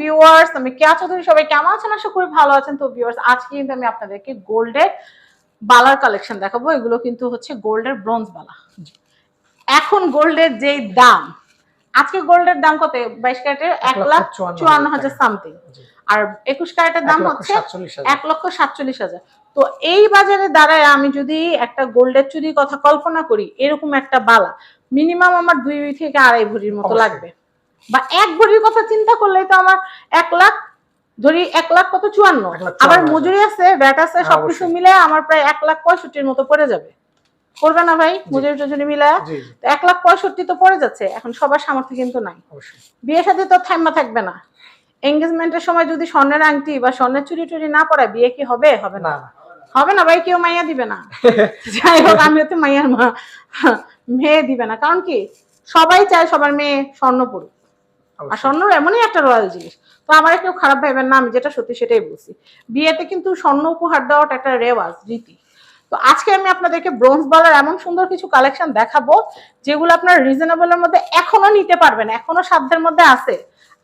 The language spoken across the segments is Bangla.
ভিউয়ার্স আমি কেয়া চৌধুরী সবাই কেমন আছেন? আশা করি ভালো আছেন। তো ভিউয়ার্স আজকে কিন্তু আমি আপনাদেরকে গোল্ডের বালার কালেকশন দেখাবো। এগুলো কিন্তু হচ্ছে গোল্ডের ব্রোঞ্জ বালা। এখন গোল্ডের যেই দাম আজকে গোল্ডের দাম কত? বাইশ ক্যারেটের এক লাখ চুয়ান্ন হাজার সামথিং আর একুশ ক্যারেটের দাম হচ্ছে এক লক্ষ সাতচল্লিশ হাজার। তো এই বাজারে দাঁড়ায় আমি যদি একটা গোল্ডের চুরির কথা কল্পনা করি এরকম একটা বালা মিনিমাম আমার দুই থেকে আড়াই ভরির মতো লাগবে। বা এক ভরির কথা চিন্তা করলে তো আমার এক লাখ ধরি এক লাখ কত চুয়ান্ন? আবার মজুরি আছে ব্যাট আছে হ্যাঁ, সবকিছু। মিলে আমার প্রায় এক লাখ পঁয়ষট্টির মতো পড়ে যাবে। করবে না ভাই? মজুরি টজুরি মিলে এক লাখ পঁয়ষট্টি তো পড়ে যাচ্ছে এখন সবার সামর্থ্য কিন্তু নাই। বিয়ে সাথে তো থাইমা থাকবে না। এঙ্গেজমেন্টের সময় যদি স্বর্ণের আংটি বা স্বর্ণের চুরি টুরি না পড়ায় বিয়ে কি হবে? হবে না। হবে না ভাই কেউ মাইয়া দিবে না। যাই হোক আমিও তো মাইয়ার মা। মেয়ে দিবে না। কারণ কি? সবাই চায় সবার মেয়ে স্বর্ণ পড়ুক। আর স্বর্ণ এমনই একটা রয়্যাল জিনিস। তো আমার কেউ খারাপ ভাবেন না, আমি যেটা সত্যি সেটাই বলছি। বিয়েতে কিন্তু স্বর্ণ উপহার দেওয়াটা একটা রেওয়াজ, রীতি। তো আজকে আমি আপনাদেরকে ব্রোঞ্জ বলার এমন সুন্দর কিছু কালেকশন দেখাবো, যেগুলো আপনার রিজনেবলের মধ্যে এখনও নিতে পারবেন, এখনও সাধ্যের মধ্যে আছে।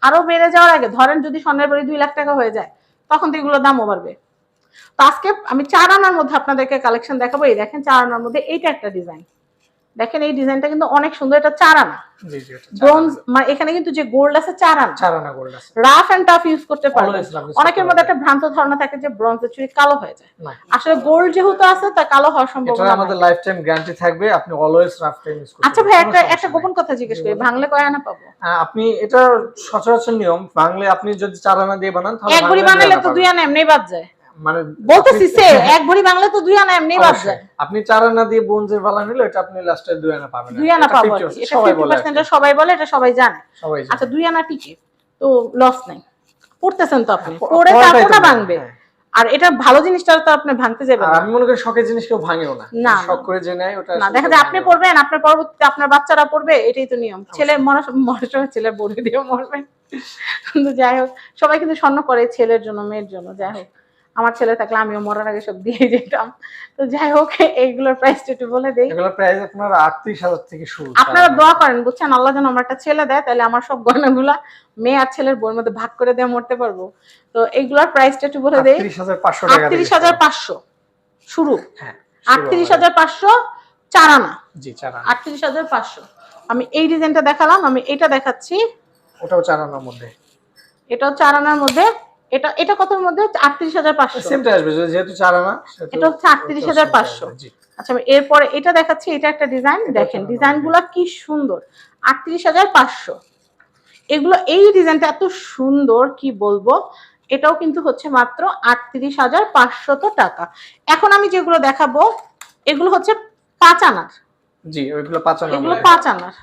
আরও বেড়ে যাওয়ার আগে, ধরেন যদি স্বর্ণের বাড়ি দুই লাখ টাকা হয়ে যায়, তখন তো এগুলোর দামও বাড়বে। তো আজকে আমি চার আনার মধ্যে আপনাদেরকে কালেকশন দেখাবো, এই দেখেন চার আনার মধ্যে এইটা একটা ডিজাইন দেখেন এই ডিজাইনটা কিন্তু অনেক সুন্দর এটা চার আনা জি জি এটা ব্রোঞ্জ মানে এখানে কিন্তু যে গোল্ড আছে গোল্ড আছে। রাফ এন্ড টাফ ইউজ করতে অনেকের মধ্যে একটা ভ্রান্ত ধারণা থাকে যে ব্রোঞ্জের কালো হয়ে যায়। না। আসলে গোল্ড যেহেতু আছে তা কালো হওয়ার এটা আমাদের। লাইফ টাইম গ্যারান্টি থাকবে আপনি অলওয়েজ রাফ টাইম ইউজ করতে আচ্ছা ভাই একটা একটা গোপন কথা জিজ্ঞেস করি ভাঙলে কয় আনা পাবো? আপনি এটা সচরাচর নিয়ম বাংলা আপনি যদি চার আনা দিয়ে বানান তাহলে এক দুই তো দুই আনা এমনি বাদ যায়। মানে বলতেছি আপনি- সে এক ভরি বাংলা তো দুই আনা এমনি বাদ যায় আপনি চার আনা দিয়ে বোনজের বালা নিলে এটা আপনি লাস্টে দুই আনা পাবেন দুই আনা এটা 50 আর এটা সবাই বলে আর পার্সেন্ট কি। সবাই বলে এটা সবাই জানে। আচ্ছা দুই আনা টিকে তো লস নাই। পড়তেছেন তো আপনি? পড়ে পড়াটাই তারপর তো না main, ভাঙবে। আর এটা ভালো জিনিসটা তো আপনি ভাঙতে যাবেন। আমি মনে করি শখের জিনিস কেউ ভাঙেও না। না, শখ করে যে নেয় ওটা না দেখা যায় আপনি পড়বেন আপনার পরবর্তীতে আপনার বাচ্চারা পড়বে এটাই তো নিয়ম। ছেলে মনে সময় ছেলে বলে দিয়ে মরবে কিন্তু যাই হোক সবাই কিন্তু স্বর্ণ করে ছেলের জন্য মেয়ের জন্য যাই হোক। আমার ছেলে থাকলে আমিও মরার আগে সব দিয়ে যেতাম। তো যাই হোক এইগুলোর প্রাইসটা একটু বলে দেই। এগুলোর প্রাইস আপনার আটত্রিশ হাজার থেকে শুরু আপনারা দোয়া করেন বুঝছেন? আল্লাহ যেন আমার একটা ছেলে দেয় তাহলে আমার সব গয়নাগুলা মেয়ে আর ছেলের বইয়ের মধ্যে ভাগ করে দিয়ে মরতে পারব। তো এইগুলোর প্রাইসটা একটু বলে দেই। আটত্রিশ হাজার পাঁচশো টাকা আটত্রিশ থেকে হাজার শুরু। শুরু। হ্যাঁ আটত্রিশ হাজার পাঁচশো চার আনা জি চার আনা আটত্রিশ হাজার পাঁচশো। আমি এই ডিজাইনটা দেখালাম আমি এটা দেখাচ্ছি। ওটাও চার আনার মধ্যে। এটাও চার আনার মধ্যে। এটা এটা কতর মধ্যে? আটত্রিশ হাজার পাঁচশো। সেমটা আসবে যেহেতু চার আনা এটা হচ্ছে 38,500 জি আচ্ছা এরপরে এটা দেখাচ্ছি এটা একটা ডিজাইন দেখেন আনা কি সুন্দর। আটত্রিশ হাজার পাঁচশো। এগুলো এই ডিজাইনটা এত সুন্দর কি বলব? এটাও কিন্তু হচ্ছে মাত্র আটত্রিশ হাজার পাঁচশত টাকা। এখন আমি যেগুলো দেখাবো এগুলো হচ্ছে পাঁচ আনার। জি ওইগুলো পাঁচ আনা এগুলো। পাঁচ আনার।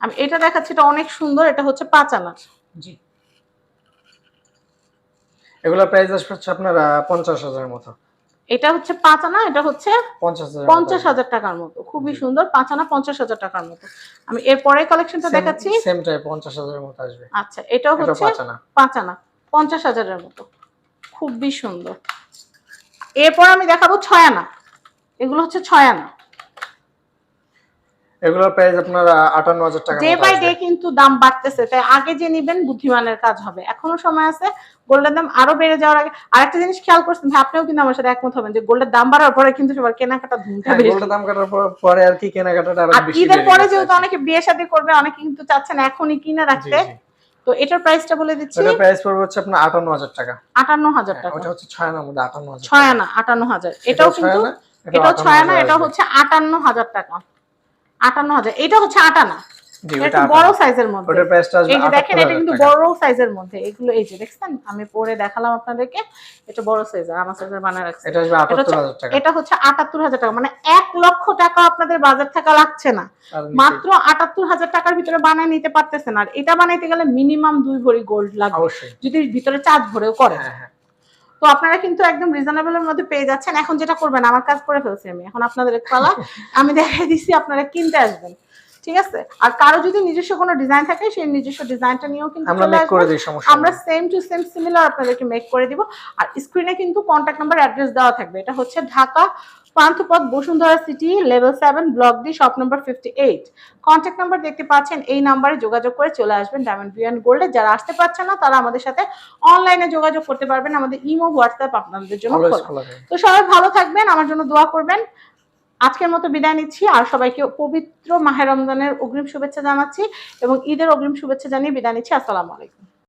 আমি এটা দেখাচ্ছি এটা অনেক সুন্দর এটা হচ্ছে পাঁচ আনার। জি। এগুলোর প্রাইস আসবে হচ্ছে আপনার পঞ্চাশ হাজারের মতো। এটা হচ্ছে পাঁচ আনা এটা হচ্ছে পঞ্চাশ হাজার টাকার মতো। খুবই সুন্দর পাঁচ আনা পঞ্চাশ হাজার টাকার মতো। আমি এরপরে কালেকশনটা দেখাচ্ছি। সেম টাইপ পঞ্চাশ হাজারের মতো আসবে। আচ্ছা এটা হচ্ছে পাঁচ আনা। পাঁচ আনা পঞ্চাশ হাজারের মতো। খুবই সুন্দর। এরপর আমি দেখাবো ছয় আনা। এগুলো হচ্ছে ছয় আনা। এগুলোর প্রাইস আপনার আহ, আটান্ন হাজার টাকা ডে বাই ডে কিন্তু দাম বাড়তেছে। তাই আগে যে নিবেন বুদ্ধিমানের কাজ হবে। এখনও সময় আছে গোল্ডের দাম আরও বেড়ে যাওয়ার আগে আরেকটা জিনিস খেয়াল করছেন ভাই, আপনিও কিন্তু আমার সাথে একমত হবেন যে গোল্ডের দাম বাড়ার পরে কিন্তু সবার কেনাকাটা ধুমটা বেশি। গোল্ডের দাম কাটার পর- আর কি কেনাকাটাটা আরও বেশি ঈদের পরে যেহেতু অনেকে বিয়ে শাদী করবে অনেকে কিন্তু চাচ্ছেন এখনই কিনে রাখতে। তো এটার প্রাইসটা বলে দিচ্ছি। এটার প্রাইস পড়বে হচ্ছে আপনার আটান্ন হাজার টাকা। আটান্ন হাজার হ্যাঁ, টাকা। ওটা হচ্ছে ছয় আনার মধ্যে আটান্ন হাজার ছয় আনা আটান্ন হাজার। এটাও কিন্তু এটাও ছয় আনা এটা হচ্ছে আটান্ন হাজার টাকা। আটান্ন হাজার। এটা হচ্ছে আট আনা জি এটা বড় সাইজের মধ্যে। এই যে দেখেন এটা কিন্তু বড় সাইজের মধ্যে। এগুলো এই যে দেখছেন আমি পরে দেখালাম আপনাদেরকে। এটা বড় সাইজের আমার সাইজের বানায় রাখছে। এটা হচ্ছে- হাজার টাকা। এটা হচ্ছে আটাত্তর হাজার টাকা। মানে এক লক্ষ টাকা আপনাদের বাজার টাকা লাগছে না। মাত্র আটাত্তর হাজার টাকার ভিতরে বানায় নিতে পারতেছেন। আর এটা বানাইতে গেলে মিনিমাম দুই ভরি গোল্ড লাগবে। যদি ভিতরে চাঁদ ভরেও করে। হ্যাঁ হ্যাঁ। তো আপনারা কিন্তু একদম রিজনেবলের মধ্যে পেয়ে যাচ্ছেন। এখন যেটা করবেন, আমার কাজ করে ফেলছি আমি। এখন আপনাদের পালা, আমি দেখাই দিচ্ছি, আপনারা কিনতে আসবেন। ঠিক আছে? আর কারও যদি নিজস্ব কোনো ডিজাইন থাকে সেই নিজস্ব ডিজাইনটা নিয়েও কিন্তু আমরা মেক করে। দিই সমস্যা আমরা। সেম টু সেম সিমিলার আপনাদেরকে মেক করে দিব। আর স্ক্রিনে কিন্তু কন্ট্যাক্ট নাম্বার অ্যাড্রেস দেওয়া থাকবে। এটা হচ্ছে Dhaka Panthapath Bashundhara city level seven block D shop নম্বর ফিফটি এইট কন্ট্যাক্ট নাম্বার দেখতে পাচ্ছেন এই নাম্বারে যোগাযোগ করে চলে আসবেন ডায়মন্ড বিয়ান গোল্ডে যারা আসতে পারছেন না তারা আমাদের সাথে অনলাইনে যোগাযোগ করতে পারবেন। আমাদের ইমো হোয়াটসঅ্যাপ আপনাদের জন্য। তো সবাই ভালো থাকবেন আমার জন্য দোয়া করবেন। আজকের মতো বিদায় নিচ্ছি, আর সবাইকে পবিত্র মাহের রমজানের অগ্রিম শুভেচ্ছা জানাচ্ছি এবং ঈদের অগ্রিম শুভেচ্ছা জানিয়ে বিদায় নিচ্ছি। আসসালামু আলাইকুম।